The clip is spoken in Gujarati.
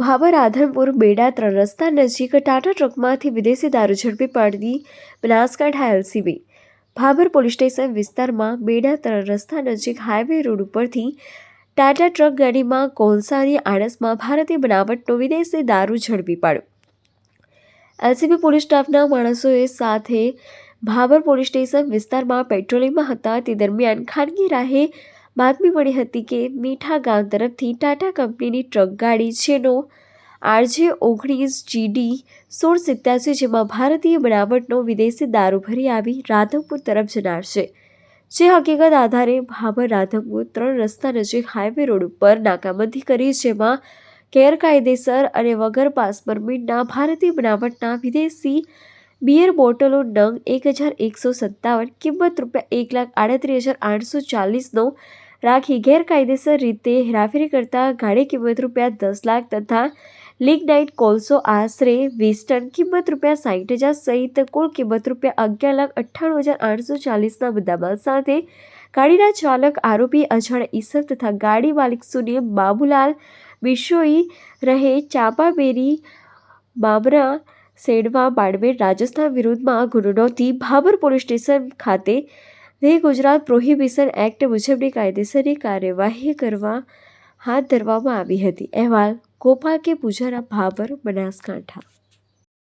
ભાભર આધનપુર બેડા ત્રણ રસ્તા નજીક ટાટા ટ્રકમાંથી વિદેશી દારૂ ઝડપી પાડતી Banaskantha LCB. Bhabhar police station વિસ્તારમાં બેડા ત્રણ રસ્તા નજીક હાઈવે રોડ ઉપરથી ટાટા ટ્રક ગાડીમાં કોલસાની આડસમાં ભારતીય બનાવટનો વિદેશી દારૂ ઝડપી પાડ્યો. એલસીબી પોલીસ સ્ટાફના માણસોએ સાથે ભાભર પોલીસ સ્ટેશન વિસ્તારમાં પેટ્રોલિંગમાં હતા. તે દરમિયાન ખાનગી રાહે બાતમી મળી હતી કે મીઠા ગામ તરફથી ટાટા કંપનીની ટ્રક ગાડી જેનો આરજે ઓગણીસ જીડી સોળ સિત્યાસી જેમાં ભારતીય બનાવટનો વિદેશી દારૂ ભરી આવી રાધવપુર તરફ જનાર છે. જે હકીકત આધારે ભાભર રાધવપુર ત્રણ રસ્તા નજીક હાઈવે રોડ ઉપર નાકાબંધી કરી જેમાં ગેરકાયદેસર અને વગર પાસ પરમિટના ભારતીય બનાવટના વિદેશી બિયર બોટલો નંગ એક હજાર એકસો સત્તાવન કિંમત રૂપિયા એક લાખ આડત્રીસ હજાર આઠસો ચાલીસનો રાખી ગેરકાયદેસર રીતે હેરાફેરી કરતા ગાડી કિંમત રૂપિયા દસ લાખ તથા લિગ્નાઇટ કોલસો આશરે વીસ ટન કિંમત રૂપિયા સાઠ હજાર સહિત કુલ કિંમત રૂપિયા અગિયાર લાખ અઠ્ઠાણું હજાર આઠસો ચાલીસના મુદ્દામાલ સાથે ગાડીના ચાલક આરોપી અજાણ ઈસર તથા ગાડી માલિક સુનિલ બાબુલાલ બિશોઈ રહે ચાંપાબેરી બાબરા સેડવા બાડમેર રાજસ્થાન વિરુદ્ધમાં ગુનો નોંધી ભાભર પોલીસ સ્ટેશન ખાતે વે ગુજરાત પ્રોહિબિશન એક્ટ મુજબની કાયદેસરની કાર્યવાહી કરવા હાથ ધરવામાં આવી હતી. અહેવાલ, ગોપાલ કે પૂજારા ભાભર, બનાસકાંઠા.